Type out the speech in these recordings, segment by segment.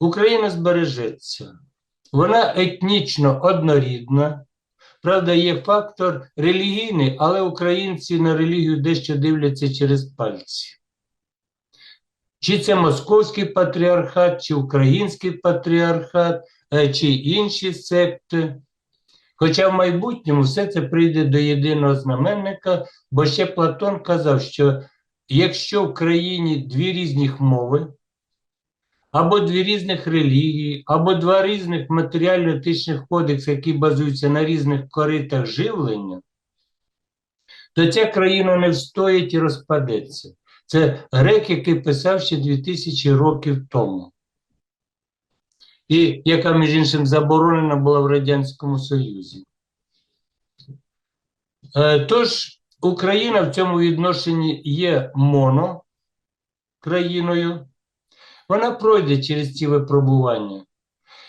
Україна збережеться. Вона етнічно однорідна. Правда, є фактор релігійний, але українці на релігію дещо дивляться через пальці. Чи це московський патріархат, чи український патріархат, е, чи інші секти. Хоча в майбутньому все це прийде до єдиного знаменника, бо ще Платон казав, що якщо в країні дві різних мови, або дві різних релігії, або два різних матеріально-етичних кодекси, які базуються на різних коритах живлення, то ця країна не встоїть і розпадеться. Це грек, який писав ще 2000 років тому. І яка, між іншим, заборонена була в Радянському Союзі. Е, Тож Україна в цьому відношенні є монокраїною. Вона пройде через ці випробування.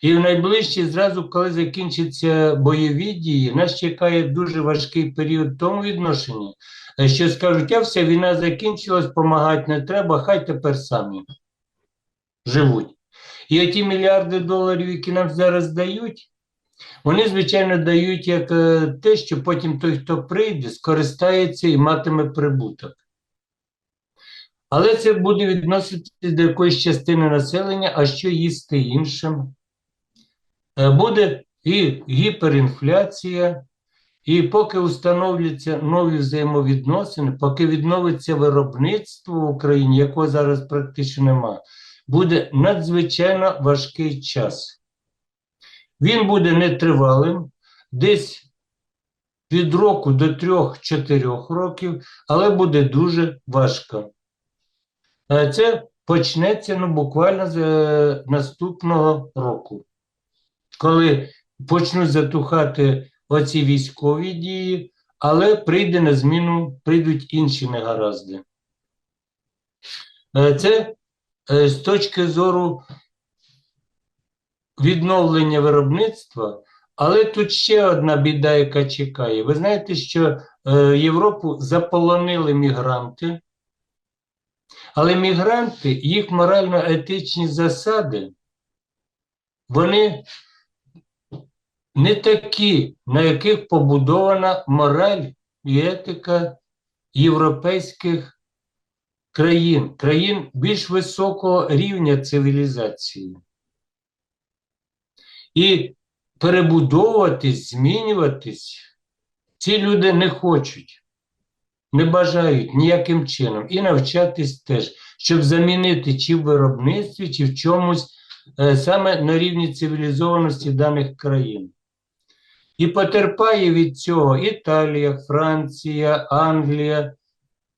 І в найближчі, зразу, коли закінчаться бойові дії, нас чекає дуже важкий період в тому відношенні, що скажуть, а все, війна закінчилась, допомагати не треба, хай тепер самі живуть. І оті мільярди доларів, які нам зараз дають, вони, звичайно, дають як е, те, що потім той, хто прийде, скористається і матиме прибуток. Але це буде відноситися до якоїсь частини населення, а що їсти іншим. Е, Буде і гіперінфляція, і поки установляться нові взаємовідносини, поки відновиться виробництво в Україні, якого зараз практично нема, буде надзвичайно важкий час. Він буде нетривалим, десь від року до 3-4 років, але буде дуже важко. Е, Це почнеться ну, буквально з е, наступного року, коли почнуть затухати оці військові дії, але прийде на зміну, прийдуть інші негаразди. Е, Це з точки зору відновлення виробництва, але тут ще одна біда, яка чекає. Ви знаєте, що Європу заполонили мігранти, але мігранти, їх морально-етичні засади, вони не такі, на яких побудована мораль і етика європейських країн, країн більш високого рівня цивілізації. І перебудовуватись, змінюватись ці люди не хочуть, не бажають ніяким чином і навчатись теж, щоб замінити чи в виробництві, чи в чомусь е, саме на рівні цивілізованості даних країн. І потерпає від цього Італія, Франція, Англія,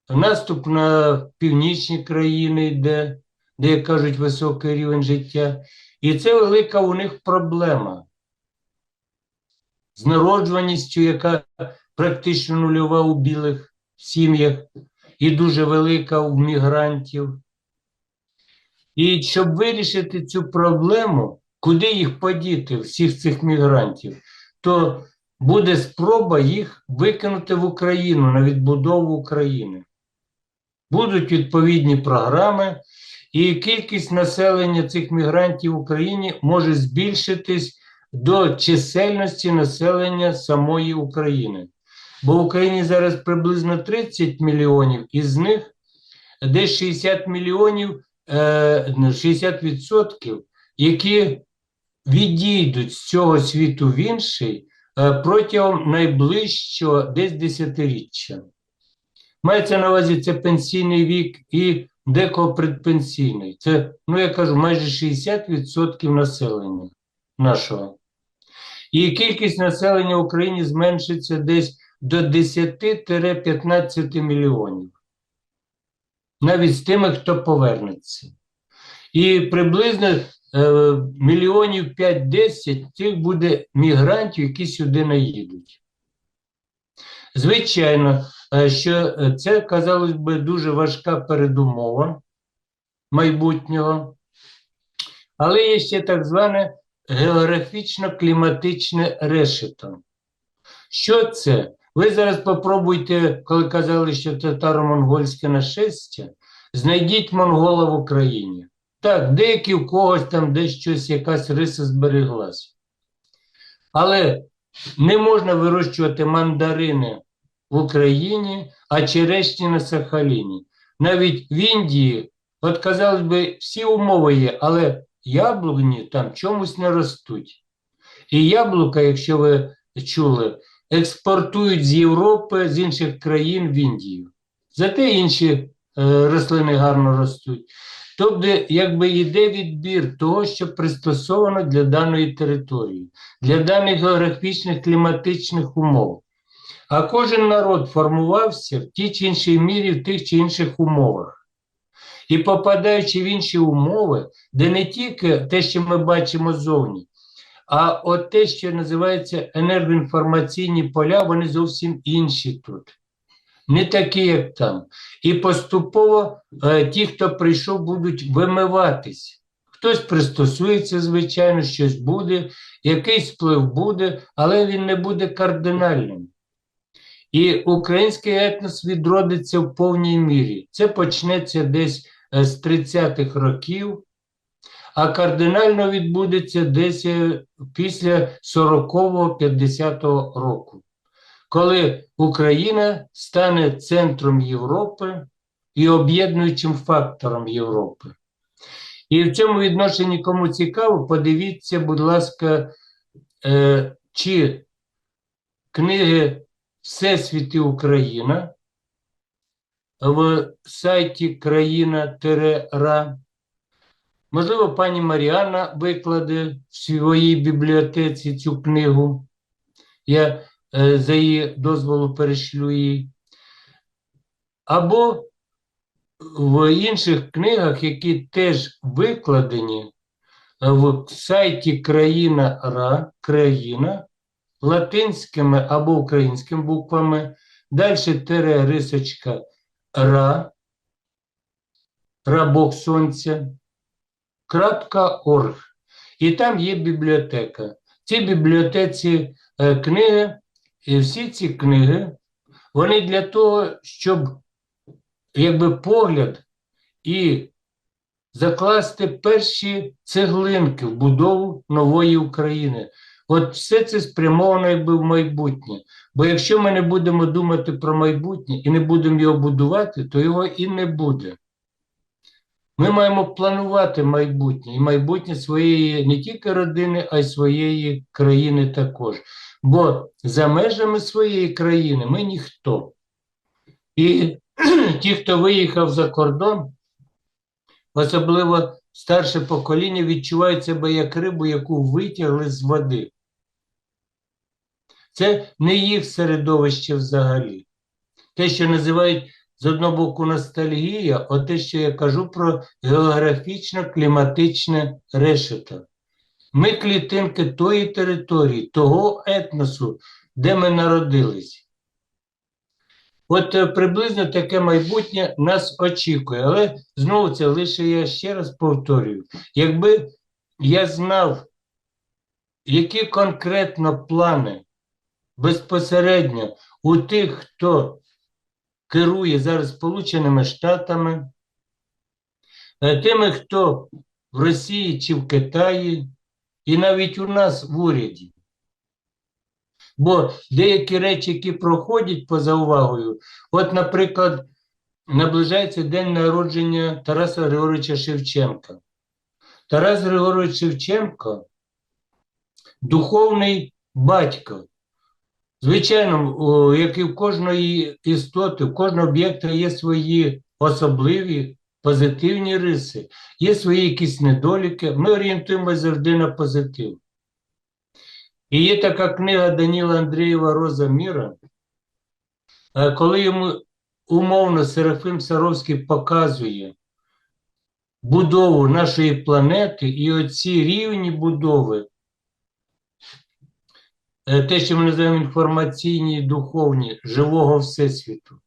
наступ на північні країни йде, де, як кажуть, високий рівень життя. І це велика у них проблема з народжуваністю, яка практично нульова у білих сім'ях, і дуже велика у мігрантів. І щоб вирішити цю проблему, куди їх подіти, всіх цих мігрантів, то буде спроба їх викинути в Україну на відбудову України. Будуть відповідні програми, і кількість населення цих мігрантів в Україні може збільшитись до чисельності населення самої України. Бо в Україні зараз приблизно 30 мільйонів, із них десь 60 мільйонів, е, 60%, які відійдуть з цього світу в інший е, протягом найближчого десь десятиріччя. Мається на увазі це пенсійний вік і декого предпенсійний. Це, ну я кажу, майже 60% населення нашого. І кількість населення в Україні зменшиться десь до 10-15 мільйонів. Навіть з тими, хто повернеться. І приблизно е, мільйонів 5-10 тих буде мігрантів, які сюди наїдуть. Звичайно, е, що це, казалось би, дуже важка передумова майбутнього, але є ще так зване географічно-кліматичне решето. Що це? Ви зараз попробуйте, коли казали, що татаро-монгольське нашестя, знайдіть монгола в Україні. Так, деякі в когось там десь щось, якась риса збереглась. Але не можна вирощувати мандарини в Україні, а черешні на Сахаліні. Навіть в Індії, от казалось би, всі умови є, але яблуні там чомусь не ростуть. І яблука, якщо ви чули, експортують з Європи, з інших країн в Індію. Зате інші е, рослини гарно ростуть. Тобто, якби йде відбір того, що пристосовано для даної території, для даних географічних кліматичних умов. А кожен народ формувався в тій чи іншій мірі, в тих чи інших умовах. І попадаючи в інші умови, де не тільки те, що ми бачимо зовні, а от те, що називається енергоінформаційні поля, вони зовсім інші тут. Не такі, як там. І поступово е, ті, хто прийшов, будуть вимиватись. Хтось пристосується, звичайно, щось буде, якийсь вплив буде, але він не буде кардинальним. І український етнос відродиться в повній мірі. Це почнеться десь е, з 30-х років, а кардинально відбудеться десь е, після 40-50 року, коли Україна стане центром Європи і об'єднуючим фактором Європи. І в цьому відношенні, кому цікаво, подивіться, будь ласка, е, чи книги Всесвіти Україна в сайті країна-ра. Можливо, пані Маріана викладе в своїй бібліотеці цю книгу. Я е, за її дозволу перешлю їй. Або в інших книгах, які теж викладені в сайті країна-ра, країна, латинськими або українськими буквами, далі тере рисочка ра, рабок сонця, орг. І там є бібліотека. В цій бібліотеці е, книги, і всі ці книги, вони для того, щоб якби погляд і закласти перші цеглинки в будову нової України. От все це спрямовано якби в майбутнє. Бо якщо ми не будемо думати про майбутнє і не будемо його будувати, то його і не буде. Ми маємо планувати майбутнє і майбутнє своєї не тільки родини, а й своєї країни також. Бо за межами своєї країни ми ніхто. І ті, хто виїхав за кордон, особливо старше покоління, відчувають себе як рибу, яку витягли з води. Це не їх середовище взагалі. Те, що називають з одного боку ностальгія, от те, що я кажу про географічно-кліматичне решето. Ми клітинки тої території, того етносу, де ми народились. От е, приблизно таке майбутнє нас очікує. Але знову це лише я ще раз повторюю: якби я знав, які конкретно плани безпосередньо у тих, хто керує зараз Сполученими Штатами, е, тими, хто в Росії чи в Китаї, і навіть у нас в уряді. Бо деякі речі, які проходять поза увагою, от, наприклад, наближається день народження Тараса Григоровича Шевченка. Тарас Григорович Шевченко духовний батько. Звичайно, як і в кожної істоти, в кожного об'єкта є свої особливі позитивні риси, є свої якісь недоліки. Ми орієнтуємося завжди на позитив. І є така книга Даніла Андрієва Роза Міра, е, коли йому умовно Серафим Саровський показує будову нашої планети і оці рівні будови, те, що ми називаємо інформаційні і духовні живого Всесвіту,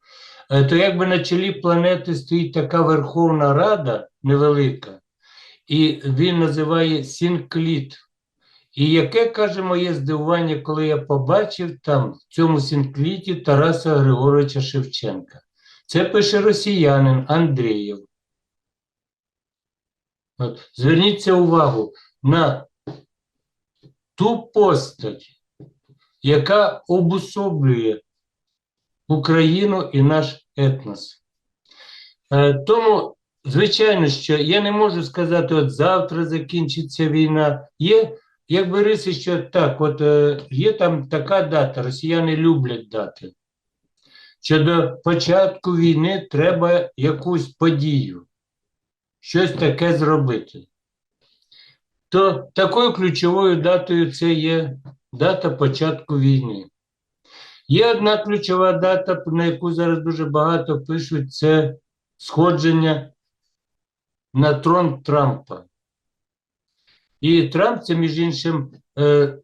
е, то якби на чолі планети стоїть така Верховна Рада невелика, і він називає Сінкліт. І яке, каже, моє здивування, коли я побачив там в цьому синкліті Тараса Григоровича Шевченка. Це пише росіянин Андрієв. От, зверніться увагу на ту постать, яка обособлює Україну і наш етнос. Е, тому, звичайно, що я не можу сказати, от завтра закінчиться війна. Є, якби риси, що так, от е, є там така дата, росіяни люблять дати. Що до початку війни треба якусь подію, щось таке зробити. То такою ключовою датою це є дата початку війни. Є одна ключова дата, на яку зараз дуже багато пишуть, це сходження на трон Трампа. І Трамп це, між іншим, е,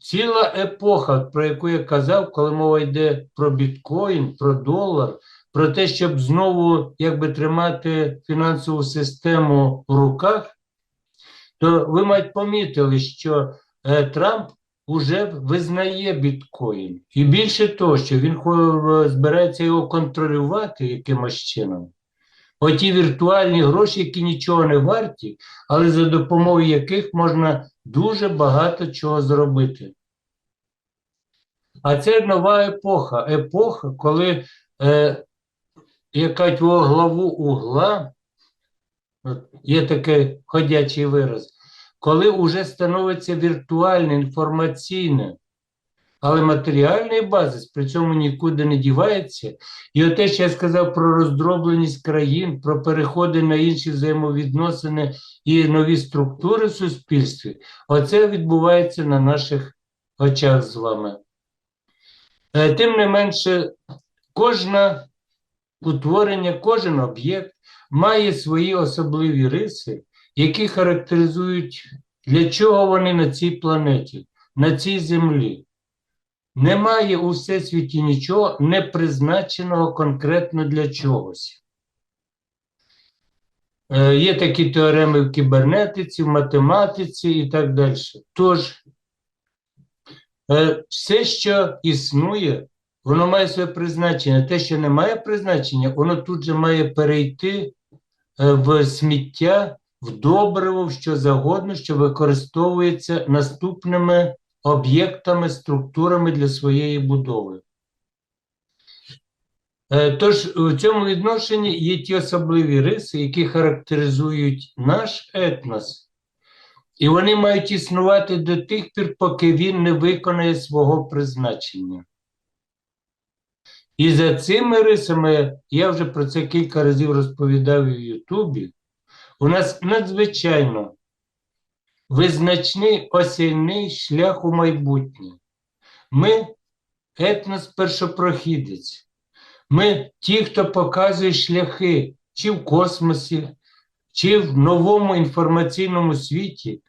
ціла епоха, про яку я казав, коли мова йде про біткоін, про долар, про те, щоб знову якби тримати фінансову систему в руках, то ви мать помітили, що е, Трамп уже визнає біткоін. І більше того, що він збирається його контролювати якимось чином. Оті віртуальні гроші, які нічого не варті, але за допомогою яких можна дуже багато чого зробити. А це нова епоха. Епоха, коли е, яка твого главу угла, є такий ходячий вираз, коли вже становиться віртуальне, інформаційне, але матеріальний базис при цьому нікуди не дівається. І те, що я сказав про роздробленість країн, про переходи на інші взаємовідносини і нові структури в суспільстві, оце відбувається на наших очах з вами. Е, Тим не менше, кожне утворення, кожен об'єкт має свої особливі риси, які характеризують, для чого вони на цій планеті, на цій землі. Немає у всесвіті нічого не призначеного конкретно для чогось. Е, Є такі теореми в кібернетиці, в математиці і так далі. Тож, е, все, що існує, воно має своє призначення. Те, що не має призначення, воно тут же має перейти е, в сміття, в добриво, що загодно, що використовується наступними об'єктами, структурами для своєї будови. Е, Тож у цьому відношенні є ті особливі риси, які характеризують наш етнос, і вони мають існувати до тих пір, поки він не виконає свого призначення. І за цими рисами, я вже про це кілька разів розповідав в Ютубі, у нас надзвичайно визначний осяйний шлях у майбутнє. Ми етнос першопрохідець. Ми ті, хто показує шляхи чи в космосі, чи в новому інформаційному світі,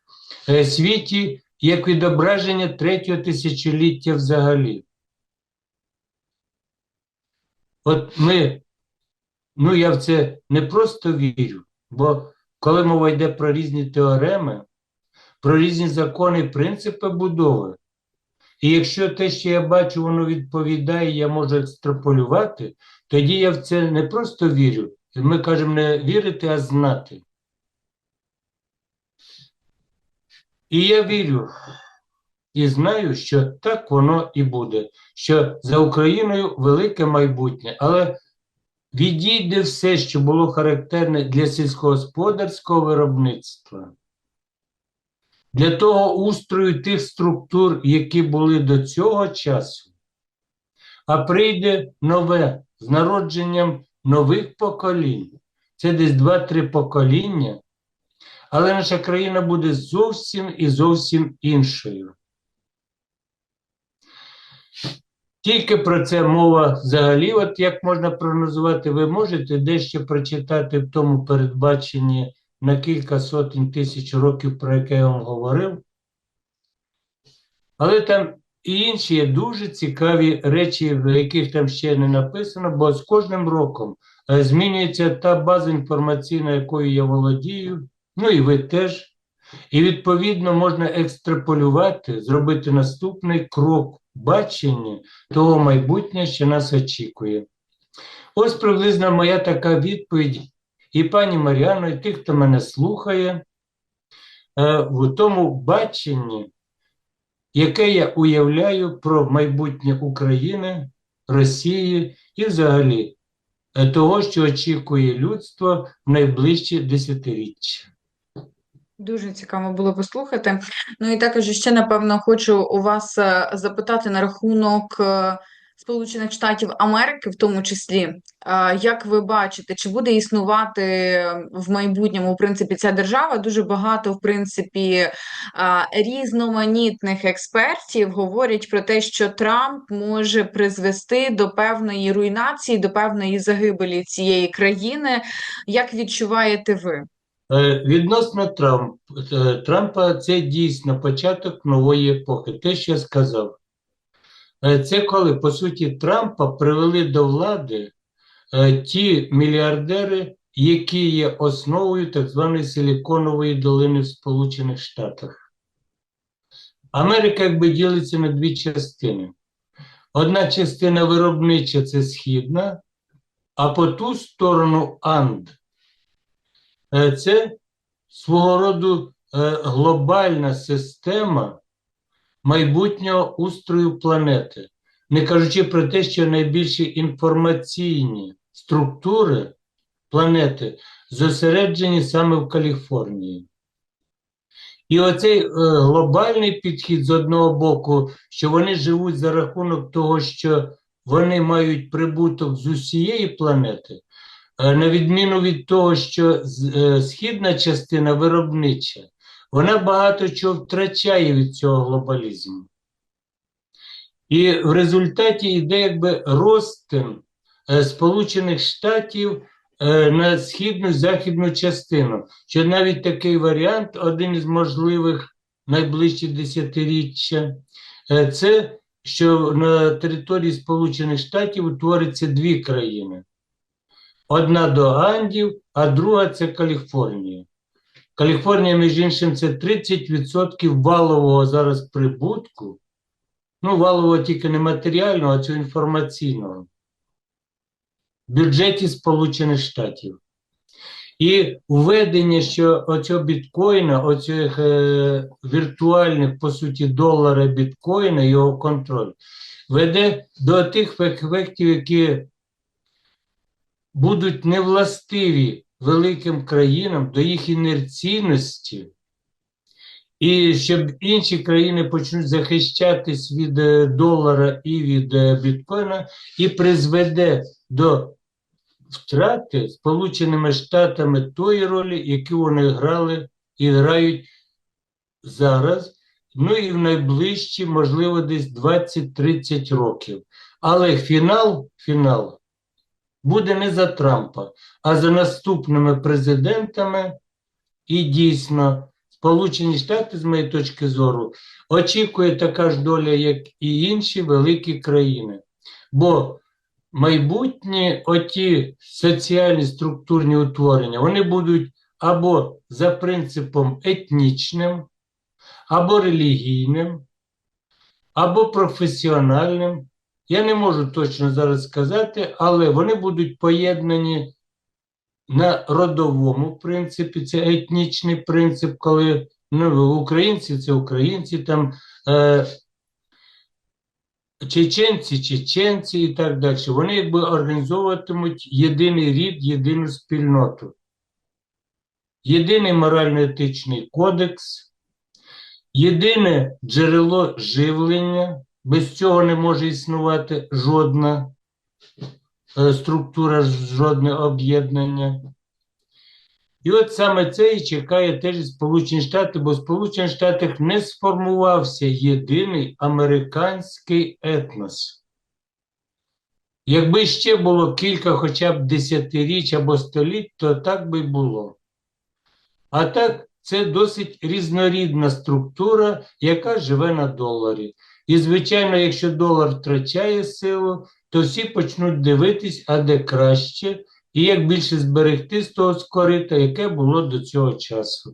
е, світі як відображення третього тисячоліття взагалі. От ми, ну я в це не просто вірю, бо коли мова йде про різні теореми, про різні закони і принципи будови, і якщо те, що я бачу, воно відповідає, я можу екстраполювати, тоді я в це не просто вірю. Ми кажемо не вірити, а знати. І я вірю і знаю, що так воно і буде, що за Україною велике майбутнє, але відійде все, що було характерне для сільськогосподарського виробництва для того устрою тих структур, які були до цього часу, а прийде нове з народженням нових поколінь. Це десь два-три покоління, але наша країна буде зовсім і зовсім іншою. Тільки про це мова взагалі, от як можна прогнозувати, ви можете дещо прочитати в тому передбаченні на кілька сотень тисяч років, про яке я вам говорив. Але там і інші є дуже цікаві речі, в яких там ще не написано, бо з кожним роком е, змінюється та база інформаційна, якою я володію, ну і ви теж. І відповідно можна екстраполювати, зробити наступний крок бачення того майбутнього, що нас очікує. Ось приблизно моя така відповідь і пані Маріано, і тих, хто мене слухає, е, в тому баченні, яке я уявляю про майбутнє України, Росії і взагалі е, того, що очікує людство в найближчі десятиріччя. Дуже цікаво було послухати. Ну і також ще, напевно, хочу у вас е, запитати на рахунок е, Сполучених Штатів Америки, в тому числі. Е, Як ви бачите, чи буде існувати в майбутньому, в принципі, ця держава? Дуже багато, в принципі, різноманітних експертів говорять про те, що Трамп може призвести до певної руйнації, до певної загибелі цієї країни. Як відчуваєте ви? Е, Відносно Трамп, е, Трампа, це дійсно початок нової епохи. Те, що я сказав, Е, це коли, по суті, Трампа привели до влади ті мільярдери, які є основою так званої Силіконової долини в Сполучених Штатах. Америка якби ділиться на дві частини. Одна частина виробнича це східна, а по ту сторону Анд. Е, Це свого роду е, глобальна система майбутнього устрою планети, не кажучи про те, що найбільші інформаційні структури планети зосереджені саме в Каліфорнії. І оцей е, глобальний підхід з одного боку, що вони живуть за рахунок того, що вони мають прибуток з усієї планети, на відміну від того, що е, східна частина виробнича, вона багато чого втрачає від цього глобалізму. І в результаті йде якби розтин е, Сполучених Штатів е, на східну західну частину. Що навіть такий варіант, один із можливих найближчі десятиріччя, е, це що на території Сполучених Штатів утвориться дві країни. Одна до Андів, а друга це Каліфорнія. Каліфорнія, між іншим, це 30% валового зараз прибутку. Ну, валового тільки не матеріального, а цього інформаційного. В бюджеті Сполучених Штатів. І введення, що оцього біткоїна, оцих е, віртуальних, по суті, долара біткоїна, його контроль, веде до тих ефектів, які будуть невластиві великим країнам, до їх інерційності, і щоб інші країни почнуть захищатись від е, долара і від е, біткоїна, і призведе до втрати Сполученими Штатами тої ролі, яку вони грали і грають зараз, ну і в найближчі, можливо, десь 20-30 років. Але фінал, фінал буде не за Трампа, а за наступними президентами. І дійсно, Сполучені Штати, з моєї точки зору, очікує така ж доля, як і інші великі країни. Бо майбутні оті соціальні структурні утворення, вони будуть або за принципом етнічним, або релігійним, або професіональним. Я не можу точно зараз сказати, але вони будуть поєднані на родовому принципі, це етнічний принцип, коли ну, українці це українці, там е, чеченці, чеченці і так далі. Вони якби організовуватимуть єдиний рід, єдину спільноту. Єдиний морально-етичний кодекс, єдине джерело живлення, без цього не може існувати жодна е, структура, жодне об'єднання. І от саме це і чекає теж Сполучені Штати, бо в Сполучених Штатах не сформувався єдиний американський етнос. Якби ще було кілька хоча б десятиріч або століть, то так би було. А так, це досить різнорідна структура, яка живе на доларі. І, звичайно, якщо долар втрачає силу, то всі почнуть дивитись, а де краще, і як більше зберегти з того скорита, яке було до цього часу.